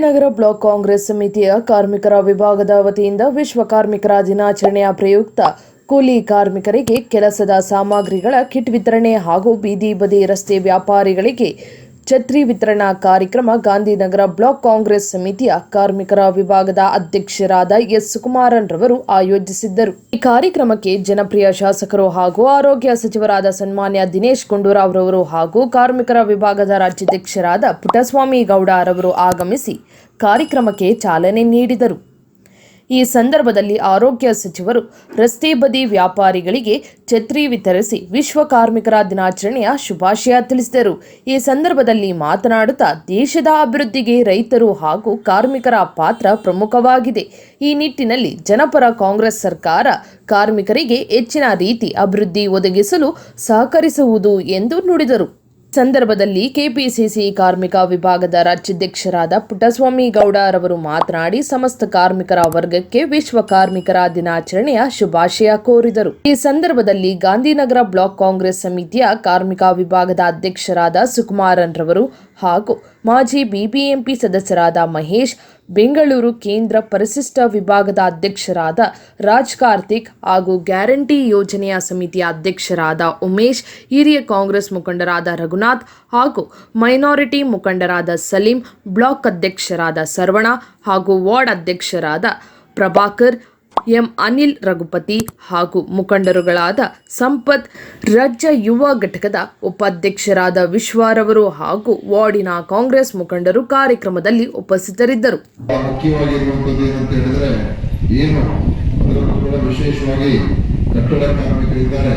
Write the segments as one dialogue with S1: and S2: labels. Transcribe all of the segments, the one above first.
S1: Gandhinagar block Congress ಸಮಿತಿಯ ಕಾರ್ಮಿಕರ ವಿಭಾಗದ ವತಿಯಿಂದ ವಿಶ್ವ ಕಾರ್ಮಿಕರ ದಿನಾಚರಣೆಯ ಪ್ರಯುಕ್ತ ಕೂಲಿ ಕಾರ್ಮಿಕರಿಗೆ ಕೆಲಸದ ಸಾಮಗ್ರಿಗಳ ಕಿಟ್ ವಿತರಣೆ ಹಾಗೂ ಬೀದಿ ಬದಿ ರಸ್ತೆ ವ್ಯಾಪಾರಿಗಳಿಗೆ ಛತ್ರಿ ವಿತರಣಾ ಕಾರ್ಯಕ್ರಮ ಗಾಂಧಿನಗರ ಬ್ಲಾಕ್ ಕಾಂಗ್ರೆಸ್ ಸಮಿತಿಯ ಕಾರ್ಮಿಕರ ವಿಭಾಗದ ಅಧ್ಯಕ್ಷರಾದ ಎಸ್ ಸುಕುಮಾರನ್ ರವರು ಆಯೋಜಿಸಿದ್ದರು. ಈ ಕಾರ್ಯಕ್ರಮಕ್ಕೆ ಜನಪ್ರಿಯ ಶಾಸಕರು ಹಾಗೂ ಆರೋಗ್ಯ ಸಚಿವರಾದ ಸನ್ಮಾನ್ಯ ದಿನೇಶ್ ಗುಂಡೂರಾವ್ ರವರು ಹಾಗೂ ಕಾರ್ಮಿಕರ ವಿಭಾಗದ ರಾಜ್ಯಾಧ್ಯಕ್ಷರಾದ ಪುಟ್ಟಸ್ವಾಮಿ ಗೌಡ ರವರು ಆಗಮಿಸಿ ಕಾರ್ಯಕ್ರಮಕ್ಕೆ ಚಾಲನೆ ನೀಡಿದರು. ಈ ಸಂದರ್ಭದಲ್ಲಿ ಆರೋಗ್ಯ ಸಚಿವರು ರಸ್ತೆ ಬದಿ ವ್ಯಾಪಾರಿಗಳಿಗೆ ಛತ್ರಿ ವಿತರಿಸಿ ವಿಶ್ವ ಕಾರ್ಮಿಕರ ದಿನಾಚರಣೆಯ ಶುಭಾಶಯ ತಿಳಿಸಿದರು. ಈ ಸಂದರ್ಭದಲ್ಲಿ ಮಾತನಾಡುತ್ತಾ ದೇಶದ ಅಭಿವೃದ್ಧಿಗೆ ರೈತರು ಹಾಗೂ ಕಾರ್ಮಿಕರ ಪಾತ್ರ ಪ್ರಮುಖವಾಗಿದೆ. ಈ ನಿಟ್ಟಿನಲ್ಲಿ ಜನಪರ ಕಾಂಗ್ರೆಸ್ ಸರ್ಕಾರ ಕಾರ್ಮಿಕರಿಗೆ ಹೆಚ್ಚಿನ ರೀತಿ ಅಭಿವೃದ್ಧಿ ಒದಗಿಸಲು ಸಹಕರಿಸುವುದು ಎಂದು ನುಡಿದರು. ಸಂದರ್ಭದಲ್ಲಿ ಕೆಪಿಸಿಸಿ ಕಾರ್ಮಿಕ ವಿಭಾಗದ ರಾಜ್ಯಾಧ್ಯಕ್ಷರಾದ ಪುಟ್ಟಸ್ವಾಮಿ ಗೌಡ ರವರು ಮಾತನಾಡಿ, ಸಮಸ್ತ ಕಾರ್ಮಿಕರ ವರ್ಗಕ್ಕೆ ವಿಶ್ವ ಕಾರ್ಮಿಕರ ದಿನಾಚರಣೆಯ ಶುಭಾಶಯ ಕೋರಿದರು. ಈ ಸಂದರ್ಭದಲ್ಲಿ ಗಾಂಧಿನಗರ ಬ್ಲಾಕ್ ಕಾಂಗ್ರೆಸ್ ಸಮಿತಿಯ ಕಾರ್ಮಿಕ ವಿಭಾಗದ ಅಧ್ಯಕ್ಷರಾದ ಸುಕುಮಾರನ್ ರವರು ಹಾಗೂ ಮಾಜಿ ಬಿಬಿಎಂಪಿ ಸದಸ್ಯರಾದ ಮಹೇಶ್ ಬೆಂಗಳೂರು ಕೇಂದ್ರ ಪರಿಶಿಷ್ಟ ವಿಭಾಗದ ಅಧ್ಯಕ್ಷರಾದ ರಾಜ್ ಕಾರ್ತಿಕ್ ಹಾಗೂ ಗ್ಯಾರಂಟಿ ಯೋಜನೆಯ ಸಮಿತಿಯ ಅಧ್ಯಕ್ಷರಾದ ಉಮೇಶ್, ಹಿರಿಯ ಕಾಂಗ್ರೆಸ್ ಮುಖಂಡರಾದ ರಘುನಾಥ್ ಹಾಗೂ ಮೈನಾರಿಟಿ ಮುಖಂಡರಾದ ಸಲೀಂ, ಬ್ಲಾಕ್ ಅಧ್ಯಕ್ಷರಾದ ಸರ್ವಣ ಹಾಗೂ ವಾರ್ಡ್ ಅಧ್ಯಕ್ಷರಾದ ಪ್ರಭಾಕರ್ ಎಂ ಅನಿಲ್ ರಘುಪತಿ ಹಾಗೂ ಮುಖಂಡರುಗಳಾದ ಸಂಪತ್ ರಾಜ್ಯ ಯುವ ಘಟಕದ ಉಪಾಧ್ಯಕ್ಷರಾದ ವಿಶ್ವಾರವರು ಹಾಗೂ ವಾರ್ಡಿನ ಕಾಂಗ್ರೆಸ್ ಮುಖಂಡರು ಕಾರ್ಯಕ್ರಮದಲ್ಲಿ ಉಪಸ್ಥಿತರಿದ್ದರು.
S2: ವಿಶೇಷವಾಗಿ ಕಟ್ಟಡ ಕಾರ್ಮಿಕರಿದ್ದಾರೆ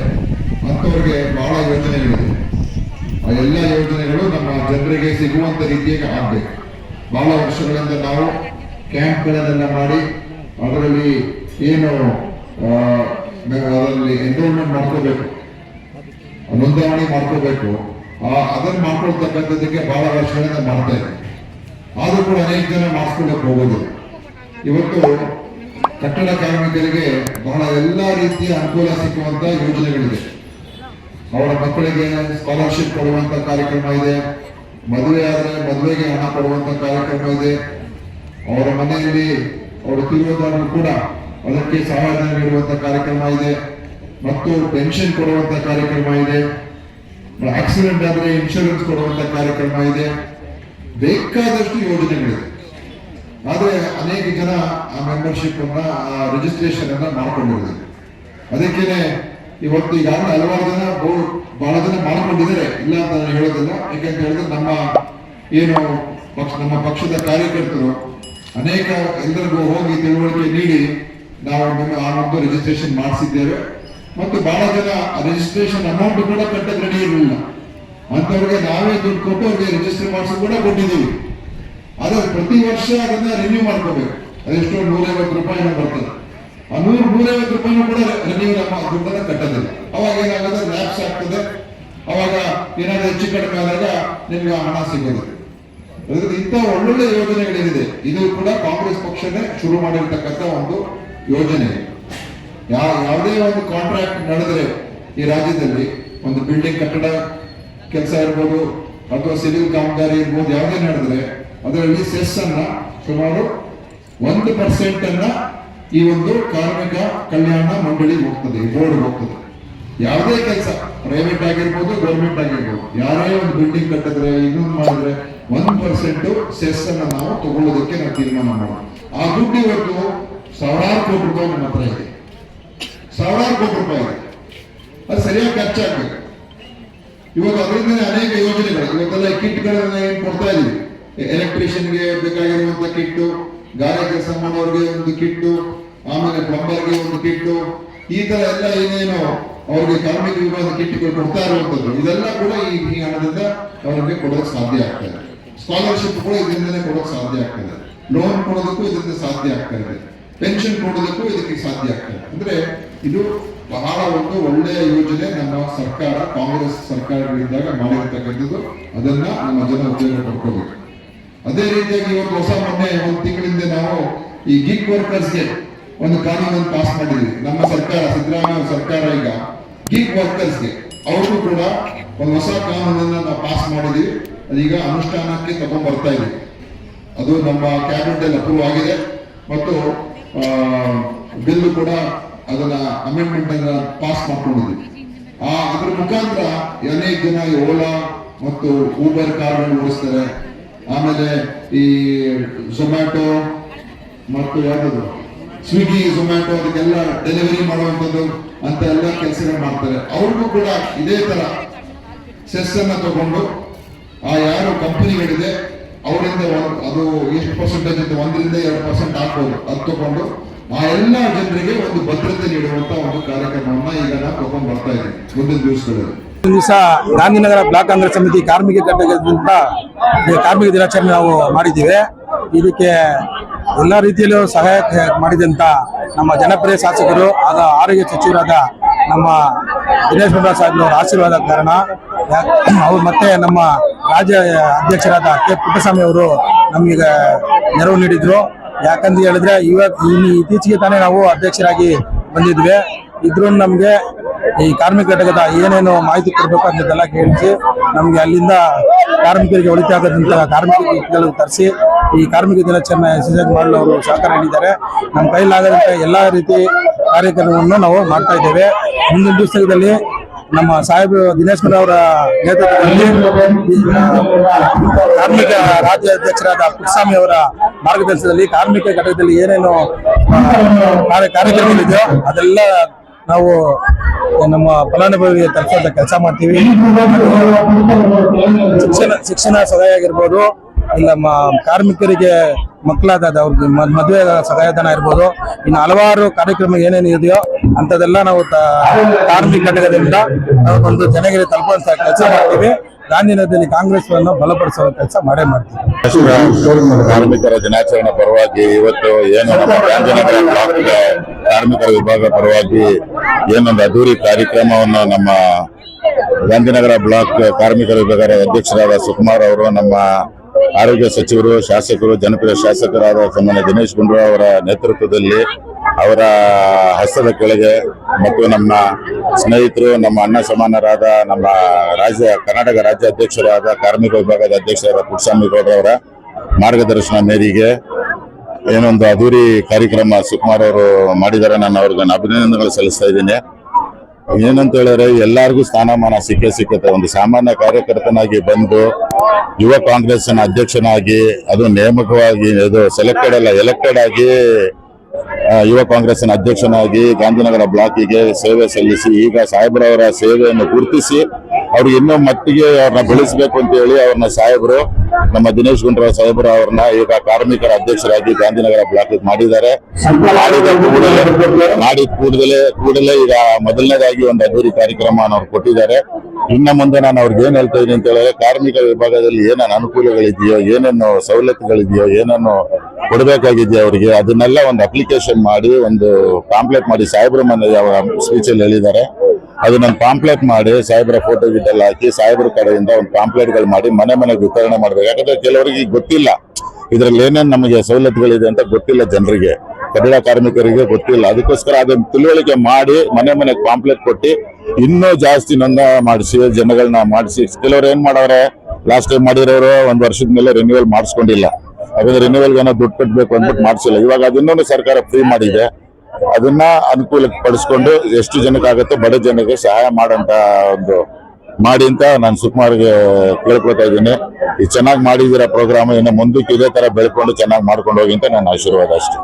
S2: ಬಹಳ ಯೋಜನೆಗಳಿದೆ. ಆ ಎಲ್ಲ ಯೋಜನೆಗಳು ನಮ್ಮ ಜನರಿಗೆ ಸಿಗುವಂತ ರೀತಿಯಾಗಿ ಆಗ್ಬೇಕು. ಬಹಳ ವರ್ಷಗಳಿಂದ ನಾವು ಕ್ಯಾಂಪ್ಗಳನ್ನೆಲ್ಲ ಮಾಡಿ ಅದರಲ್ಲಿ ಏನು ಅದರಲ್ಲಿ ಎನ್ರೋಲ್ಮೆಂಟ್ ಮಾಡ್ಕೋಬೇಕು. ನೋಂದಾವಣೆ ಮಾಡ್ಕೋಬೇಕು. ಅದನ್ನ ಮಾಡ್ಕೊಳ್ತಕ್ಕಂಥದ್ದಕ್ಕೆ ಬಹಳ ವರ್ಷಗಳಿಂದ ಮಾಡ್ತಾ ಇದೆ ಆದರೂ ಕೂಡ ಅನೇಕ ಜನ ಮಾಡಿಸ್ಕೊಳ್ಳಕ್ಕೆ ಹೋಗೋದು. ಇವತ್ತು ಕಟ್ಟಡ ಕಾರ್ಮಿಕರಿಗೆ ಬಹಳ ಎಲ್ಲ ರೀತಿಯ ಅನುಕೂಲ ಸಿಕ್ಕುವಂತ ಯೋಜನೆಗಳಿದೆ. ಅವರ ಮಕ್ಕಳಿಗೆ ಸ್ಕಾಲರ್ಶಿಪ್ ಕೊಡುವಂತ ಕಾರ್ಯಕ್ರಮ ಇದೆ. ಮದುವೆ ಆದರೆ ಮದುವೆಗೆ ಹಣ ಕೊಡುವಂತ ಕಾರ್ಯಕ್ರಮ ಇದೆ. ಅವರ ಮನೆಯಲ್ಲಿ ಅವರು ತೀರೋದಾದ್ರೂ ಕೂಡ ಅದಕ್ಕೆ ಸಹಾಯಧನ ನೀಡುವಂತ ಕಾರ್ಯಕ್ರಮ ಇದೆ. ಮತ್ತು ಪೆನ್ಷನ್ ಕೊಡುವಂತ ಕಾರ್ಯಕ್ರಮ ಇದೆ. ಆಕ್ಸಿಡೆಂಟ್ ಆದರೆ ಇನ್ಶೂರೆನ್ಸ್ ಕೊಡುವಂತ ಕಾರ್ಯಕ್ರಮ ಇದೆ. ಬೇಕಾದಷ್ಟು ಯೋಜನೆಗಳಿದೆ. ಆದರೆ ಅನೇಕ ಜನ ಆ ಮೆಂಬರ್ಶಿಪ್ ಅನ್ನ ರಿಜಿಸ್ಟ್ರೇಷನ್ ಅನ್ನ ಮಾಡ್ಕೊಂಡಿದ್ದಾರೆ. ಅದಕ್ಕೇನೆ ಇವತ್ತು ಈಗಾಗಲೇ ಹಲವಾರು ಜನ ಬಹು- ಬಹಳ ಜನ ಮಾಡ್ಕೊಂಡಿದ್ದಾರೆ. ಇಲ್ಲ ಅಂತ ನಾನು ಹೇಳೋದಿಲ್ಲ. ಯಾಕಂತ ಹೇಳಿದ್ರೆ ನಮ್ಮ ಏನು ಪಕ್ಷ, ನಮ್ಮ ಪಕ್ಷದ ಕಾರ್ಯಕರ್ತರು ಅನೇಕ ಎಲ್ಲರಿಗೂ ಹೋಗಿ ತಿಳುವಳಿಕೆ ನೀಡಿ ನಾವು ಅದನ್ನು ಆ ಒಂದು ರಿಜಿಸ್ಟ್ರೇಷನ್ ಮಾಡಿಸಿದ್ದೇವೆ. ಮತ್ತು ಬಹಳ ಜನ ರಿಜಿಸ್ಟ್ರೇಷನ್ ಅಮೌಂಟ್ ಕೂಡ ಕಟ್ಟಕ್ಕೆ ರೆಡಿ ಇರಲಿಲ್ಲ ಅಂತವ್ರಿಗೆ ನಾವೇ ದುಡ್ಡು ಕೊಟ್ಟು ಅವ್ರಿಗೆ ರಿಜಿಸ್ಟರ್ ಮಾಡಿಸಿ ಕೂಡ ಕೊಟ್ಟಿದ್ದೀವಿ. ಆದ್ರೆ ಪ್ರತಿ ವರ್ಷ ಅದನ್ನ ರಿನ್ಯೂ ಮಾಡ್ಕೋಬೇಕು. ಅದೆಷ್ಟೋ ನೂರೈವತ್ತು ರೂಪಾಯಿನ ಬರ್ತದೆ. ಆ ನೂರು, ನೂರೈವತ್ತು ರೂಪಾಯಿನೂ ಕೂಡ ರಿನ್ಯೂ ನಮ್ಮ ದುಡ್ಡನ್ನ ಕಟ್ಟೋದಿಲ್ಲ. ಅವಾಗ ಏನಾಗುತ್ತೆ? ಲ್ಯಾಪ್ಸ್ ಆಗ್ತದೆ. ಅವಾಗ ಏನಾದ್ರೂ ಹೆಚ್ಚು ಕಡಿಮೆ ಆದಾಗ ನಿಮ್ಗೆ ಹಣ ಸಿಗೋದು. ಇಂಥ ಒಳ್ಳೊಳ್ಳೆ ಯೋಜನೆಗಳಿದೆ. ಇದು ಕೂಡ ಕಾಂಗ್ರೆಸ್ ಪಕ್ಷನೇ ಶುರು ಮಾಡಿರ್ತಕ್ಕಂಥ ಒಂದು ಯೋಜನೆ. ಯಾವ, ಯಾವುದೇ ಒಂದು ಕಾಂಟ್ರಾಕ್ಟ್ ನಡೆದ್ರೆ ಈ ರಾಜ್ಯದಲ್ಲಿ ಒಂದು ಬಿಲ್ಡಿಂಗ್ ಕಟ್ಟಡ, ಕೆಲಸ ಇರ್ಬೋದು, ಅಥವಾ ಸಿವಿಲ್ ಕಾಮಗಾರಿ ಇರ್ಬೋದು, ಯಾವುದೇ ನಡೆದ್ರೆ ಅದರಲ್ಲಿ ಸೆಸ್ ಅನ್ನ ಸುಮಾರು ಒಂದು ಪರ್ಸೆಂಟ್ ಅನ್ನ ಈ ಒಂದು ಕಾರ್ಮಿಕ ಕಲ್ಯಾಣ ಮಂಡಳಿ ಹೋಗ್ತದೆ ಬೋರ್ಡ್ ಹೋಗ್ತದೆ. ಯಾವುದೇ ಕೆಲಸ ಪ್ರೈವೇಟ್ ಆಗಿರ್ಬೋದು ಗೌರ್ಮೆಂಟ್ ಆಗಿರ್ಬೋದು, ಯಾರೇ ಒಂದು ಬಿಲ್ಡಿಂಗ್ ಕಟ್ಟಿದ್ರೆ, ಇನ್ನೊಂದು ಮಾಡಿದ್ರೆ ಒಂದು ಪರ್ಸೆಂಟ್ ಸೆಸ್ ಅನ್ನ ನಾವು ತಗೊಳ್ಳೋದಕ್ಕೆ ನಾವು ತೀರ್ಮಾನ ಮಾಡೋಣ ಆ ದುಡ್ಡು ಇವತ್ತು ಸಾವಿರಾರು ಕೋಟಿ ರೂಪಾಯಿ ನಮ್ಮ ಹತ್ರ ಇದೆ. ಸಾವಿರಾರು ಕೋಟಿ ರೂಪಾಯಿ ಇದೆ. ಅದು ಸರಿಯಾಗಿ ಖರ್ಚಾಗಬೇಕು. ಇವಾಗ ಅದರಿಂದಲೇ ಅನೇಕ ಯೋಜನೆಗಳು ಇವತ್ತೆಲ್ಲ ಕಿಟ್ಗಳನ್ನ ಏನ್ ಕೊಡ್ತಾ ಇದೀವಿ ಎಲೆಕ್ಟ್ರಿಷಿಯನ್ಗೆ ಬೇಕಾಗಿರುವಂತ ಕಿಟ್ಟು, ಗಾರೆ ಕೆಲಸ ಮಾಡೋರಿಗೆ ಒಂದು ಕಿಟ್ಟು, ಆಮೇಲೆ ಪ್ಲಂಬರ್ಗೆ ಒಂದು ಕಿಟ್ಟು, ಈ ತರ ಎಲ್ಲ ಏನೇನು ಅವ್ರಿಗೆ ಕಾರ್ಮಿಕ ವಿಭಾಗದ ಕಿಟ್ಗಳು ಕೊಡ್ತಾ ಇರುವಂತದ್ದು ಇದೆಲ್ಲ ಕೂಡ ಈ ಹಣದಿಂದ ಅವರಿಗೆ ಕೊಡೋಕೆ ಸಾಧ್ಯ ಆಗ್ತದೆ ಸ್ಕಾಲರ್ಶಿಪ್ ಕೂಡ ಇದರಿಂದಲೇ ಕೊಡೋಕೆ ಸಾಧ್ಯ ಆಗ್ತದೆ ಲೋನ್ ಕೊಡೋದಕ್ಕೂ ಇದರಿಂದ ಸಾಧ್ಯ ಆಗ್ತಾ ಇದೆ. ಪೆನ್ಷನ್ ಕೊಡೋದಕ್ಕೂ ಇದಕ್ಕೆ ಸಾಧ್ಯ ಆಗ್ತದೆ. ಅಂದ್ರೆ ಇದು ಬಹಳ ಒಂದು ಒಳ್ಳೆಯ ಯೋಜನೆ ನಮ್ಮ ಸರ್ಕಾರ, ಕಾಂಗ್ರೆಸ್ ಸರ್ಕಾರಗಳಿದ್ದಾಗ ಮಾಡಿರ್ತಕ್ಕಂಥದ್ದು. ಅದನ್ನ ನಮ್ಮ ಜನ ಉದ್ಯೋಗ ಪಡ್ಕೋಬೇಕು. ಅದೇ ರೀತಿಯಾಗಿ ಇವತ್ತು ಹೊಸ ಮೊನ್ನೆ ಒಂದು ತಿಂಗಳಿಂದ ನಾವು ಈ ಗಿಗ್ ವರ್ಕರ್ಸ್ಗೆ ಒಂದು ಕಾನೂನನ್ನು ಪಾಸ್ ಮಾಡಿದ್ವಿ. ನಮ್ಮ ಸರ್ಕಾರ, ಸಿದ್ದರಾಮಯ್ಯ ಸರ್ಕಾರ ಈಗ ಗಿಗ್ ವರ್ಕರ್ಸ್ಗೆ ಅವರು ಕೂಡ ಒಂದು ಹೊಸ ಕಾನೂನನ್ನ ನಾವು ಪಾಸ್ ಮಾಡಿದ್ವಿ. ಅದೀಗ ಅನುಷ್ಠಾನಕ್ಕೆ ತಗೊಂಡ್ ಬರ್ತಾ ಇದೆ. ಅದು ನಮ್ಮ ಕ್ಯಾಬಿನೆಟ್ ಅಲ್ಲಿ ಅಪ್ರೂವ್ ಆಗಿದೆ. ಮತ್ತು ಬಿಲ್ ಕೂಡ ಅದನ್ನ ಅಮೆಂಡ್ಮೆಂಟ್ ಪಾಸ್ ಮಾಡ್ಕೊಂಡಿದ್ವಿ. ಆ, ಅದ್ರ ಮುಖಾಂತರ ಅನೇಕ ಜನ ಓಲಾ ಮತ್ತು ಊಬರ್ ಕಾರ್ಗಳನ್ನು ಓಡಿಸ್ತಾರೆ. ಆಮೇಲೆ ಈ ಝೊಮ್ಯಾಟೊ ಮತ್ತು ಯಾವ್ದು ಸ್ವಿಗ್ಗಿ ಝೊಮ್ಯಾಟೊ ಅದಕ್ಕೆಲ್ಲ ಡೆಲಿವರಿ ಮಾಡುವಂಥದ್ದು ಅಂತ ಎಲ್ಲ ಕೆಲಸಗಳು ಮಾಡ್ತಾರೆ. ಅವ್ರಿಗೂ ಕೂಡ ಇದೇ ತರ ಸೆಸ್ ಅನ್ನ ತಗೊಂಡು ಆ ಯಾರು ಕಂಪನಿಗಳಿದೆ ಅವರಿಂದ ಅದು ಎಷ್ಟು ಪರ್ಸೆಂಟೇಜ್ ಅಂತ ಒಂದರಿಂದ ಎರಡು ಪರ್ಸೆಂಟ್ ಹಾಕ್ಬೋದು ಅದು ತಗೊಂಡು ಆ ಎಲ್ಲ ಜನರಿಗೆ ಒಂದು ಭದ್ರತೆ ನೀಡುವಂತ ಒಂದು ಕಾರ್ಯಕ್ರಮವನ್ನ ಈಗ ನಾವು ತಗೊಂಡು ಬರ್ತಾ ಇದ್ದೀವಿ ಮುಂದಿನ ದಿವಸಗಳಲ್ಲಿ
S3: ದಿವಸ ಗಾಂಧಿನಗರ ಬ್ಲಾಕ್ ಕಾಂಗ್ರೆಸ್ ಸಮಿತಿ ಕಾರ್ಮಿಕ ಘಟಕದಿಂದ ಕಾರ್ಮಿಕ ದಿನಾಚರಣೆ ನಾವು ಮಾಡಿದ್ದೀವಿ. ಇದಕ್ಕೆ ಎಲ್ಲ ರೀತಿಯಲ್ಲೂ ಸಹಾಯ ಮಾಡಿದಂತ ನಮ್ಮ ಜನಪ್ರಿಯ ಶಾಸಕರು ಆದ ಆರೋಗ್ಯ ಸಚಿವರಾದ ನಮ್ಮ ದಿನೇಶ್ ಗುಂಡೂರಾವ್ ಸಾಹೇಬ್ರವರ ಆಶೀರ್ವಾದ ಕಾರಣ. ಅವ್ರು ಮತ್ತೆ ನಮ್ಮ ರಾಜ್ಯ ಅಧ್ಯಕ್ಷರಾದ ಕೆ ಪುಟ್ಟಸ್ವಾಮಿ ಅವರು ನಮಗೆ ನೆರವು ನೀಡಿದ್ರು. ಯಾಕಂತ ಹೇಳಿದ್ರೆ ಇವಾಗ ಇತ್ತೀಚೆಗೆ ತಾನೇ ನಾವು ಅಧ್ಯಕ್ಷರಾಗಿ ಬಂದಿದ್ವಿ. ಇದ್ರೂ ನಮಗೆ ಈ ಕಾರ್ಮಿಕ ಘಟಕದ ಏನೇನು ಮಾಹಿತಿ ಕೊಡಬೇಕು ಅಂತದೆಲ್ಲ ಕೇಳಿಸಿ, ನಮಗೆ ಅಲ್ಲಿಂದ ಕಾರ್ಮಿಕರಿಗೆ ಒಳಿತಾಗದಂತ ಕಾರ್ಮಿಕರು ತರಿಸಿ, ಈ ಕಾರ್ಮಿಕ ದಿನಾಚರಣೆ ಮಾಡಲು ಅವರು ಸಹಕಾರ ನೀಡಿದ್ದಾರೆ. ನಮ್ಮ ಕೈಲಾಗದಂತ ಎಲ್ಲ ರೀತಿ ಕಾರ್ಯಕ್ರಮವನ್ನು ನಾವು ಮಾಡ್ತಾ ಇದ್ದೇವೆ. ಮುಂದಿನ ದಿವಸದಲ್ಲಿ ನಮ್ಮ ಸಾಹೇಬ್ ದಿನೇಶ್ ಅವರ ನೇತೃತ್ವದಲ್ಲಿ ಕಾರ್ಮಿಕ ರಾಜ್ಯ ಅಧ್ಯಕ್ಷರಾದ ಅವರ ಮಾರ್ಗದರ್ಶನದಲ್ಲಿ, ಕಾರ್ಮಿಕ ಘಟಕದಲ್ಲಿ ಏನೇನು ಕಾರ್ಯಕ್ರಮಗಳಿದೆಯೋ ಅದೆಲ್ಲ ನಾವು ನಮ್ಮ ಫಲಾನುಭವಿಗೆ ತಲುಪದ ಕೆಲಸ ಮಾಡ್ತೀವಿ. ಶಿಕ್ಷಣ ಶಿಕ್ಷಣ ಸಹಾಯ ಆಗಿರ್ಬೋದು, ಇಲ್ಲ ಕಾರ್ಮಿಕರಿಗೆ ಮಕ್ಕಳಾದ ಅವ್ರಿಗೆ ಮದುವೆ ಸಹಾಯಧನ ಇರ್ಬೋದು, ಇನ್ನು ಹಲವಾರು ಕಾರ್ಯಕ್ರಮ ಏನೇನು ಇದೆಯೋ ಅಂಥದ್ದೆಲ್ಲ ನಾವು ಕಾರ್ಮಿಕ ಘಟಕದಿಂದ ಒಂದು ಜನರಿಗೆ ತಲುಪುವಂತ ಕೆಲಸ ಮಾಡ್ತೀವಿ. ಗಾಂಧಿನಗರದಲ್ಲಿ ಕಾಂಗ್ರೆಸ್ ಅನ್ನು ಬಲಪಡಿಸುವ ಕೆಲಸ ಮಾಡೇ ಮಾಡ್ತೀವಿ.
S4: ಕಾರ್ಮಿಕರ ದಿನಾಚರಣೆ ಪರವಾಗಿ ಇವತ್ತು ಏನು ನಮ್ಮ ಗಾಂಧಿನಗರ ಕಾರ್ಮಿಕರ ವಿಭಾಗ ಪರವಾಗಿ ಏನೊಂದು ಅದ್ದೂರಿ ಕಾರ್ಯಕ್ರಮವನ್ನು ನಮ್ಮ ಗಾಂಧಿನಗರ ಬ್ಲಾಕ್ ಕಾರ್ಮಿಕರ ವಿಭಾಗದ ಅಧ್ಯಕ್ಷರಾದ ಸುಕುಮಾರ್ ಅವರು, ನಮ್ಮ ಆರೋಗ್ಯ ಸಚಿವರು, ಶಾಸಕರು, ಜನಪ್ರಿಯ ಶಾಸಕರಾದ ಸನ್ಮಾನ್ಯ ದಿನೇಶ್ ಗುಂಡೂರಾವ್ ಅವರ ನೇತೃತ್ವದಲ್ಲಿ ಅವರ ಹಸ್ತದ ಕೆಳಗೆ ಮತ್ತು ನಮ್ಮ ಸ್ನೇಹಿತರು, ನಮ್ಮ ಅಣ್ಣ ಸಮಾನರಾದ ನಮ್ಮ ರಾಜ್ಯ, ಕರ್ನಾಟಕ ರಾಜ್ಯ ಅಧ್ಯಕ್ಷರಾದ ಕಾರ್ಮಿಕ ವಿಭಾಗದ ಅಧ್ಯಕ್ಷರಾದ ಪುಟ್ಟಸ್ವಾಮಿ ಗೌಡ್ರವರ ಮಾರ್ಗದರ್ಶನ ಮೇರೆಗೆ ಏನೊಂದು ಅದೂರಿ ಕಾರ್ಯಕ್ರಮ ಸುಕುಮಾರ್ ಅವರು ಮಾಡಿದ್ದಾರೆ. ನಾನು ಅವ್ರಿಗೆ ಅಭಿನಂದನೆಗಳು ಸಲ್ಲಿಸ್ತಾ ಇದ್ದೀನಿ. ಏನಂತ ಹೇಳಿದ್ರೆ ಎಲ್ಲರಿಗೂ ಸ್ಥಾನಮಾನ ಸಿಕ್ಕೇ ಸಿಕ್ಕುತ್ತೆ. ಒಂದು ಸಾಮಾನ್ಯ ಕಾರ್ಯಕರ್ತನಾಗಿ ಬಂದು ಯುವ ಕಾಂಗ್ರೆಸ್ನ ಅಧ್ಯಕ್ಷನಾಗಿ, ಅದು ನೇಮಕವಾಗಿ, ಇದು ಸೆಲೆಕ್ಟೆಡ್ ಅಲ್ಲ ಎಲೆಕ್ಟೆಡ್ ಆಗಿ ಯುವ ಕಾಂಗ್ರೆಸ್ನ ಅಧ್ಯಕ್ಷನಾಗಿ ಗಾಂಧಿನಗರ ಬ್ಲಾಕಿಗೆ ಸೇವೆ ಸಲ್ಲಿಸಿ ಈಗ ಸಾಹೇಬ್ರವರ ಸೇವೆಯನ್ನು ಗುರುತಿಸಿ ಅವ್ರಿಗೆ ಇನ್ನೂ ಮಟ್ಟಿಗೆ ಅವ್ರನ್ನ ಬೆಳೆಸಬೇಕು ಅಂತ ಹೇಳಿ ಅವ್ರನ್ನ ಸಾಹೇಬರು, ನಮ್ಮ ದಿನೇಶ್ ಗುಂಡೂರಾವ್ ಸಾಹೇಬರು ಅವ್ರನ್ನ ಈಗ ಕಾರ್ಮಿಕರ ಅಧ್ಯಕ್ಷರಾಗಿ ಗಾಂಧಿನಗರ ಬ್ಲಾಕ್ ಮಾಡಿದ್ದಾರೆ. ಮಾಡಿದ ಕೂಡಲೇ ಕೂಡಲೇ ಈಗ ಮೊದಲನೇದಾಗಿ ಒಂದು ಅದ್ದೂರಿ ಕಾರ್ಯಕ್ರಮ ಅವ್ರು ಕೊಟ್ಟಿದ್ದಾರೆ. ಇನ್ನ ಮುಂದೆ ನಾನು ಅವ್ರಿಗೆ ಏನ್ ಹೇಳ್ತಾ ಇದ್ದೀನಿ ಅಂತ ಹೇಳಿದ್ರೆ, ಕಾರ್ಮಿಕ ವಿಭಾಗದಲ್ಲಿ ಏನೇನು ಅನುಕೂಲಗಳಿದೆಯೋ, ಏನೇನು ಸವಲತ್ತುಗಳಿದೆಯೋ, ಏನೇನು ಕೊಡಬೇಕಾಗಿದೆಯೋ ಅವರಿಗೆ ಅದನ್ನೆಲ್ಲ ಒಂದು ಅಪ್ಲಿಕೇಶನ್ ಮಾಡಿ, ಒಂದು ಪಾಂಪ್ಲೆಟ್ ಮಾಡಿ ಸಾಹೇಬ್ರ ಮನೆ ಅವರ ಸ್ಪೀಚ್ ಅಲ್ಲಿ ಹೇಳಿದ್ದಾರೆ ನಾನು ಪಾಂಪ್ಲೆಟ್ ಮಾಡಿ ಸಾಹೇಬ್ರ ಫೋಟೋ ಗಿಟ್ಟೆಲ್ಲ ಹಾಕಿ ಸಾಹೇಬ್ರ ಕಡೆಯಿಂದ ಒಂದು ಪಾಂಪ್ಲೆಟ್ಗಳು ಮಾಡಿ ಮನೆ ಮನೆಗೆ ವಿತರಣೆ ಮಾಡಬೇಕು. ಯಾಕಂದ್ರೆ ಕೆಲವರಿಗೆ ಗೊತ್ತಿಲ್ಲ. ಇದರಲ್ಲಿ ಏನೇನು ನಮಗೆ ಸವಲತ್ತುಗಳಿದೆ ಅಂತ ಗೊತ್ತಿಲ್ಲ ಜನರಿಗೆ. ಕನ್ನಡ ಕಾರ್ಮಿಕರಿಗೆ ಗೊತ್ತಿಲ್ಲ. ಅದಕ್ಕೋಸ್ಕರ ಅದನ್ನ ತಿಳುವಳಿಕೆ ಮಾಡಿ ಮನೆ ಮನೆಗೆ ಪಾಂಪ್ಲೆಟ್ ಕೊಟ್ಟು ಇನ್ನೂ ಜಾಸ್ತಿ ನೊಂದ ಮಾಡಿಸಿ ಜನಗಳನ್ನ ಮಾಡಿಸಿ. ಕೆಲವರು ಏನ್ ಮಾಡವ್ರೆ? ಲಾಸ್ಟ್ ಟೈಮ್ ಮಾಡಿರೋರು ಒಂದ್ ವರ್ಷದ ಮೇಲೆ ರಿನ್ಯೂವಲ್ ಮಾಡಿಸ್ಕೊಂಡಿಲ್ಲ. ಯಾಕಂದ್ರೆ ರಿನ್ಯೂವಲ್ ಏನೋ ದುಡ್ಡು ಕಟ್ಟಬೇಕು ಅಂದ್ಬಿಟ್ಟು ಮಾಡಿಸಿಲ್ಲ. ಇವಾಗ ಅದನ್ನೂ ಸರ್ಕಾರ ಫ್ರೀ ಮಾಡಿದೆ. ಅದನ್ನ ಅನುಕೂಲಕ್ಕೆ ಪಡಿಸ್ಕೊಂಡು ಎಷ್ಟು ಜನಕ್ಕಾಗತ್ತೋ ಬಡ ಜನಕ್ಕೆ ಸಹಾಯ ಮಾಡೋಂತ ಒಂದು ಮಾಡಿ ಅಂತ ನಾನು ಸುಕುಮಾರ್ಗೆ ಕೇಳ್ಕೊಳ್ತಾ ಇದ್ದೀನಿ. ಈ ಚೆನ್ನಾಗಿ ಮಾಡಿದಿರ ಪ್ರೋಗ್ರಾಮ್ ಇನ್ನು ಮುಂದಕ್ಕೆ ಇದೇ ತರ ಬೆಳ್ಕೊಂಡು ಚೆನ್ನಾಗಿ ಮಾಡ್ಕೊಂಡು ಹೋಗಿ ಅಂತ ನನ್ನ ಆಶೀರ್ವಾದ ಅಷ್ಟೇ.